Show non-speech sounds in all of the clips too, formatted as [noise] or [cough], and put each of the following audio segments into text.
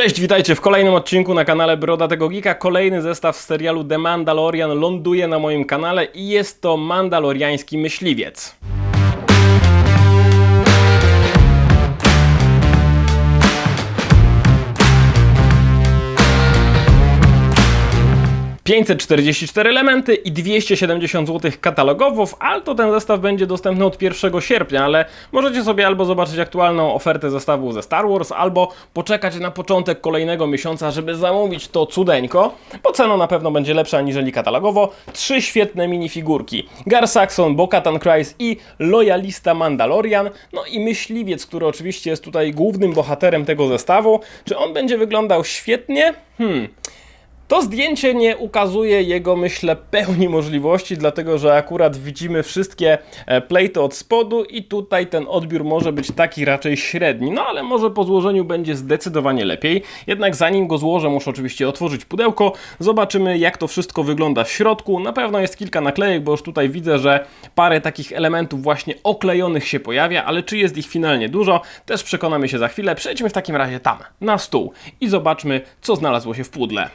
Cześć, witajcie w kolejnym odcinku na kanale Brodatego Geeka. Kolejny zestaw z serialu The Mandalorian ląduje na moim kanale i jest to mandaloriański myśliwiec. ...544 elementy i 270 zł katalogowo, w Alto ten zestaw będzie dostępny od 1 sierpnia, ale możecie sobie albo zobaczyć aktualną ofertę zestawu ze Star Wars, albo poczekać na początek kolejnego miesiąca, żeby zamówić to cudeńko, bo cena na pewno będzie lepsza aniżeli katalogowo. Trzy świetne minifigurki. Gar Saxon, Bo-Katan i Lojalista Mandalorian, no i myśliwiec, który oczywiście jest tutaj głównym bohaterem tego zestawu. Czy on będzie wyglądał świetnie? Hmm... To zdjęcie nie ukazuje jego, myślę, pełni możliwości, dlatego że akurat widzimy wszystkie e, plejty od spodu i tutaj ten odbiór może być taki raczej średni. No ale może po złożeniu będzie zdecydowanie lepiej. Jednak zanim go złożę, muszę oczywiście otworzyć pudełko. Zobaczymy, jak to wszystko wygląda w środku. Na pewno jest kilka naklejek, bo już tutaj widzę, że parę takich elementów właśnie oklejonych się pojawia, ale czy jest ich finalnie dużo, też przekonamy się za chwilę. Przejdźmy w takim razie tam, na stół i zobaczmy, co znalazło się w pudle.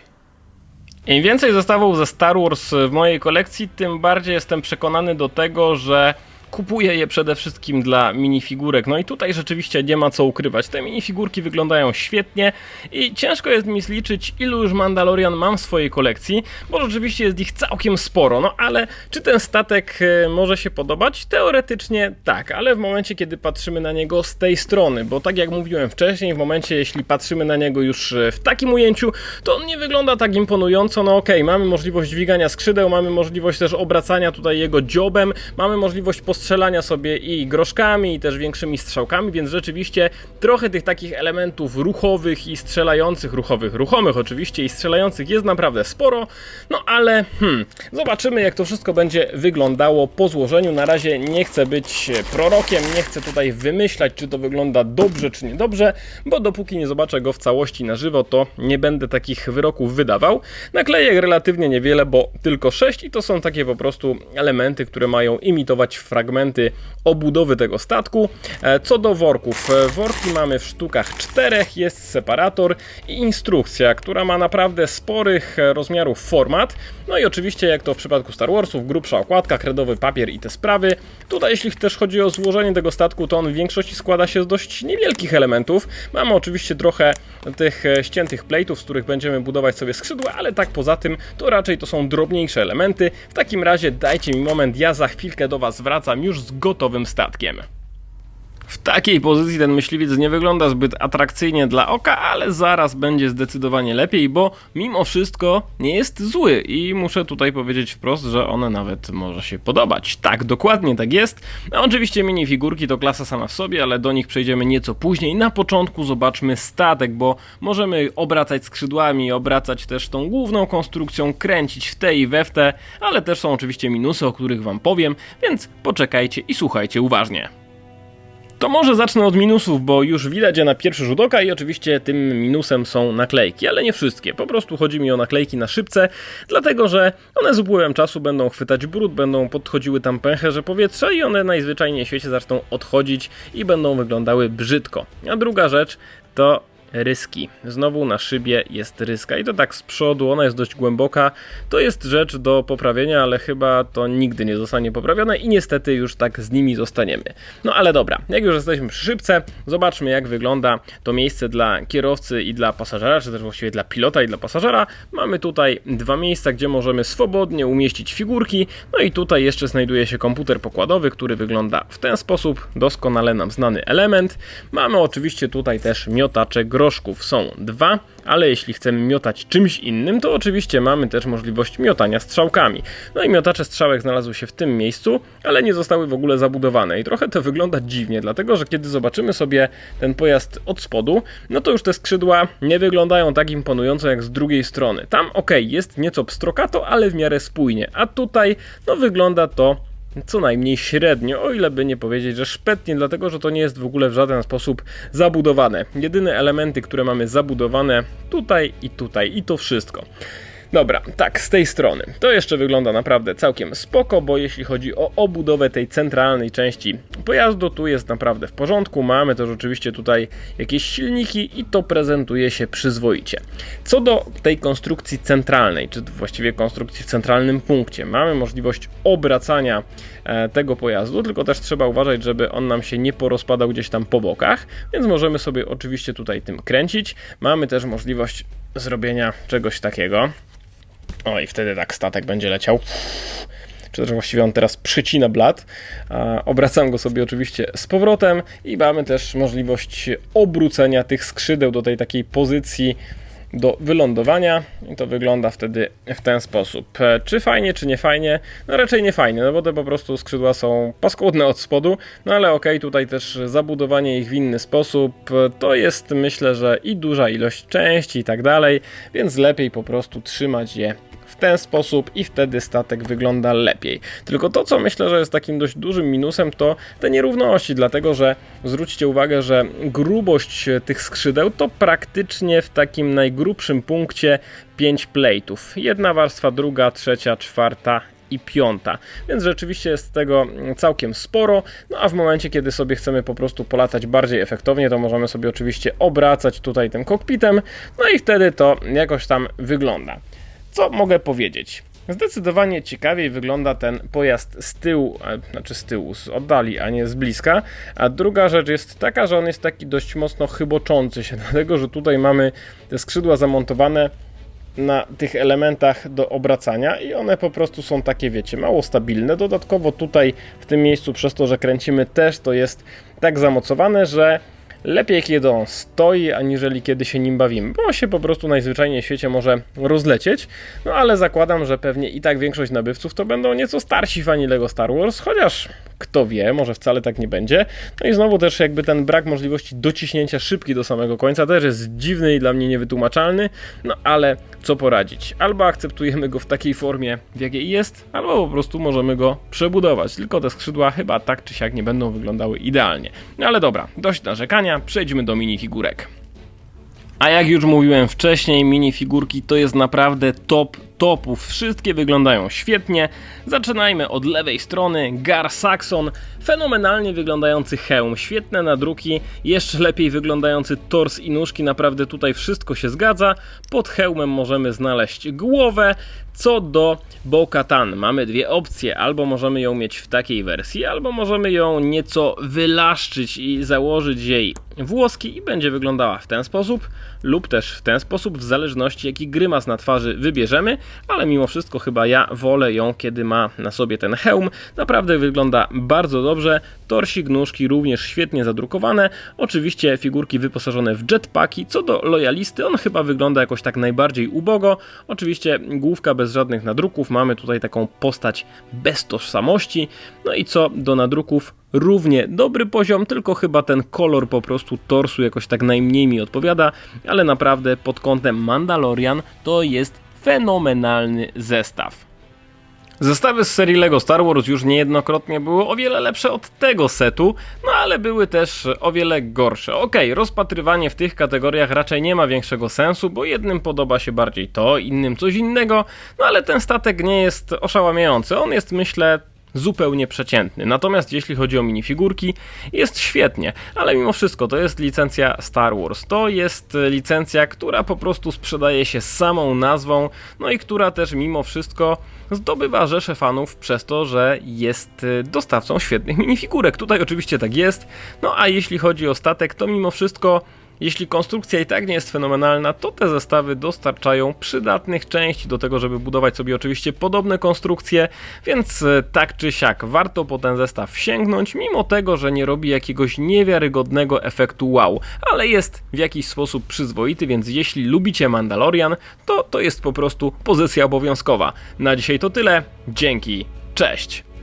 Im więcej zestawów ze Star Wars w mojej kolekcji, tym bardziej jestem przekonany do tego, że kupuję je przede wszystkim dla minifigurek. No i tutaj rzeczywiście nie ma co ukrywać. Te minifigurki wyglądają świetnie i ciężko jest mi zliczyć, ilu już Mandalorian mam w swojej kolekcji, bo rzeczywiście jest ich całkiem sporo. No ale czy ten statek e, może się podobać? Teoretycznie tak, ale w momencie, kiedy patrzymy na niego z tej strony, bo tak jak mówiłem wcześniej, w momencie, jeśli patrzymy na niego już e, w takim ujęciu, to on nie wygląda tak imponująco. No okej, okay, mamy możliwość dźwigania skrzydeł, mamy możliwość też obracania tutaj jego dziobem, mamy możliwość postrzegania strzelania sobie i groszkami, i też większymi strzałkami, więc rzeczywiście trochę tych takich elementów ruchowych i strzelających, ruchowych, ruchomych oczywiście i strzelających jest naprawdę sporo, no ale hmm, zobaczymy jak to wszystko będzie wyglądało po złożeniu. Na razie nie chcę być prorokiem, nie chcę tutaj wymyślać, czy to wygląda dobrze, czy niedobrze, bo dopóki nie zobaczę go w całości na żywo, to nie będę takich wyroków wydawał. Naklejek relatywnie niewiele, bo tylko 6 i to są takie po prostu elementy, które mają imitować fragmenty fragmenty obudowy tego statku. E, co do worków, e, worki mamy w sztukach czterech, jest separator i instrukcja, która ma naprawdę sporych e, rozmiarów format. No i oczywiście, jak to w przypadku Star Warsów, grubsza okładka, kredowy papier i te sprawy. Tutaj, jeśli też chodzi o złożenie tego statku, to on w większości składa się z dość niewielkich elementów. Mamy oczywiście trochę tych ściętych plate'ów, z których będziemy budować sobie skrzydła, ale tak poza tym, to raczej to są drobniejsze elementy. W takim razie dajcie mi moment, ja za chwilkę do Was wracam już z gotowym statkiem. W takiej pozycji ten myśliwiec nie wygląda zbyt atrakcyjnie dla oka, ale zaraz będzie zdecydowanie lepiej, bo mimo wszystko nie jest zły i muszę tutaj powiedzieć wprost, że one nawet może się podobać. Tak, dokładnie tak jest. A oczywiście minifigurki to klasa sama w sobie, ale do nich przejdziemy nieco później. Na początku zobaczmy statek, bo możemy obracać skrzydłami, obracać też tą główną konstrukcją, kręcić w te i we w te, ale też są oczywiście minusy, o których wam powiem, więc poczekajcie i słuchajcie uważnie. To może zacznę od minusów, bo już widać je na pierwszy rzut oka i oczywiście tym minusem są naklejki, ale nie wszystkie. Po prostu chodzi mi o naklejki na szybce, dlatego że one z upływem czasu będą chwytać brud, będą podchodziły tam pęcherze powietrza i one najzwyczajniej w świecie zaczną odchodzić i będą wyglądały brzydko. A druga rzecz to ryski. Znowu na szybie jest ryska i to tak z przodu, ona jest dość głęboka. To jest rzecz do poprawienia, ale chyba to nigdy nie zostanie poprawione i niestety już tak z nimi zostaniemy. No ale dobra, jak już jesteśmy przy szybce, zobaczmy jak wygląda to miejsce dla kierowcy i dla pasażera, czy też właściwie dla pilota i dla pasażera. Mamy tutaj dwa miejsca, gdzie możemy swobodnie umieścić figurki, no i tutaj jeszcze znajduje się komputer pokładowy, który wygląda w ten sposób, doskonale nam znany element. Mamy oczywiście tutaj też miotacze grozy groszków są dwa, ale jeśli chcemy miotać czymś innym, to oczywiście mamy też możliwość miotania strzałkami. No i miotacze strzałek znalazły się w tym miejscu, ale nie zostały w ogóle zabudowane i trochę to wygląda dziwnie, dlatego że kiedy zobaczymy sobie ten pojazd od spodu, no to już te skrzydła nie wyglądają tak imponująco jak z drugiej strony. Tam ok, jest nieco pstrokato, ale w miarę spójnie, a tutaj no wygląda to co najmniej średnio, o ile by nie powiedzieć, że szpetnie, dlatego że to nie jest w ogóle w żaden sposób zabudowane. Jedyne elementy, które mamy zabudowane tutaj i tutaj i to wszystko. Dobra, tak, z tej strony. To jeszcze wygląda naprawdę całkiem spoko, bo jeśli chodzi o obudowę tej centralnej części pojazdu, tu jest naprawdę w porządku. Mamy też oczywiście tutaj jakieś silniki i to prezentuje się przyzwoicie. Co do tej konstrukcji centralnej, czy właściwie konstrukcji w centralnym punkcie, mamy możliwość obracania e, tego pojazdu, tylko też trzeba uważać, żeby on nam się nie porozpadał gdzieś tam po bokach, więc możemy sobie oczywiście tutaj tym kręcić. Mamy też możliwość zrobienia czegoś takiego. O i wtedy tak statek będzie leciał. Czy też właściwie on teraz przycina blat. Obracam go sobie oczywiście z powrotem i mamy też możliwość obrócenia tych skrzydeł do tej takiej pozycji do wylądowania i to wygląda wtedy w ten sposób. E, czy fajnie, czy nie fajnie? No raczej nie fajnie, no bo te po prostu skrzydła są paskudne od spodu, no ale okej, okay, tutaj też zabudowanie ich w inny sposób, e, to jest myślę, że i duża ilość części i tak dalej, więc lepiej po prostu trzymać je w ten sposób i wtedy statek wygląda lepiej. Tylko to, co myślę, że jest takim dość dużym minusem, to te nierówności, dlatego że zwróćcie uwagę, że grubość tych skrzydeł to praktycznie w takim najgrubszym punkcie 5 plate'ów. Jedna warstwa, druga, trzecia, czwarta i piąta. Więc rzeczywiście jest tego całkiem sporo. No a w momencie, kiedy sobie chcemy po prostu polatać bardziej efektownie, to możemy sobie oczywiście obracać tutaj tym kokpitem. No i wtedy to jakoś tam wygląda. Co mogę powiedzieć? Zdecydowanie ciekawiej wygląda ten pojazd z tyłu, znaczy z tyłu, z oddali, a nie z bliska. A druga rzecz jest taka, że on jest taki dość mocno chyboczący się, [laughs] dlatego że tutaj mamy te skrzydła zamontowane na tych elementach do obracania i one po prostu są takie, wiecie, mało stabilne. Dodatkowo tutaj w tym miejscu, przez to, że kręcimy też, to jest tak zamocowane, że Lepiej kiedy on stoi, aniżeli kiedy się nim bawimy, bo się po prostu najzwyczajniej w świecie może rozlecieć. No ale zakładam, że pewnie i tak większość nabywców to będą nieco starsi fani LEGO Star Wars, chociaż kto wie, może wcale tak nie będzie. No i znowu też jakby ten brak możliwości dociśnięcia szybki do samego końca też jest dziwny i dla mnie niewytłumaczalny, no ale co poradzić? Albo akceptujemy go w takiej formie, w jakiej jest, albo po prostu możemy go przebudować. Tylko te skrzydła chyba tak czy siak nie będą wyglądały idealnie. No ale dobra, dość narzekania, przejdźmy do minifigurek. A jak już mówiłem wcześniej, minifigurki to jest naprawdę top topów. Wszystkie wyglądają świetnie. Zaczynajmy od lewej strony. Gar Saxon, fenomenalnie wyglądający hełm, świetne nadruki, jeszcze lepiej wyglądający tors i nóżki, naprawdę tutaj wszystko się zgadza. Pod hełmem możemy znaleźć głowę. Co do Bo-Katan, mamy dwie opcje. Albo możemy ją mieć w takiej wersji, albo możemy ją nieco wylaszczyć i założyć jej włoski i będzie wyglądała w ten sposób, lub też w ten sposób, w zależności jaki grymas na twarzy wybierzemy ale mimo wszystko chyba ja wolę ją, kiedy ma na sobie ten hełm. Naprawdę wygląda bardzo dobrze. Torsik, nóżki również świetnie zadrukowane. Oczywiście figurki wyposażone w jetpacki. Co do lojalisty, on chyba wygląda jakoś tak najbardziej ubogo. Oczywiście główka bez żadnych nadruków. Mamy tutaj taką postać bez tożsamości. No i co do nadruków, równie dobry poziom, tylko chyba ten kolor po prostu torsu jakoś tak najmniej mi odpowiada, ale naprawdę pod kątem Mandalorian to jest fenomenalny zestaw. Zestawy z serii LEGO Star Wars już niejednokrotnie były o wiele lepsze od tego setu, no ale były też o wiele gorsze. Ok, rozpatrywanie w tych kategoriach raczej nie ma większego sensu, bo jednym podoba się bardziej to, innym coś innego, no ale ten statek nie jest oszałamiający. On jest, myślę, zupełnie przeciętny. Natomiast jeśli chodzi o minifigurki, jest świetnie, ale mimo wszystko to jest licencja Star Wars. To jest licencja, która po prostu sprzedaje się samą nazwą, no i która też mimo wszystko zdobywa rzesze fanów przez to, że jest dostawcą świetnych minifigurek. Tutaj oczywiście tak jest, no a jeśli chodzi o statek, to mimo wszystko jeśli konstrukcja i tak nie jest fenomenalna, to te zestawy dostarczają przydatnych części do tego, żeby budować sobie oczywiście podobne konstrukcje, więc e, tak czy siak warto po ten zestaw sięgnąć, mimo tego, że nie robi jakiegoś niewiarygodnego efektu wow, ale jest w jakiś sposób przyzwoity, więc jeśli lubicie Mandalorian, to to jest po prostu pozycja obowiązkowa. Na dzisiaj to tyle, dzięki, cześć!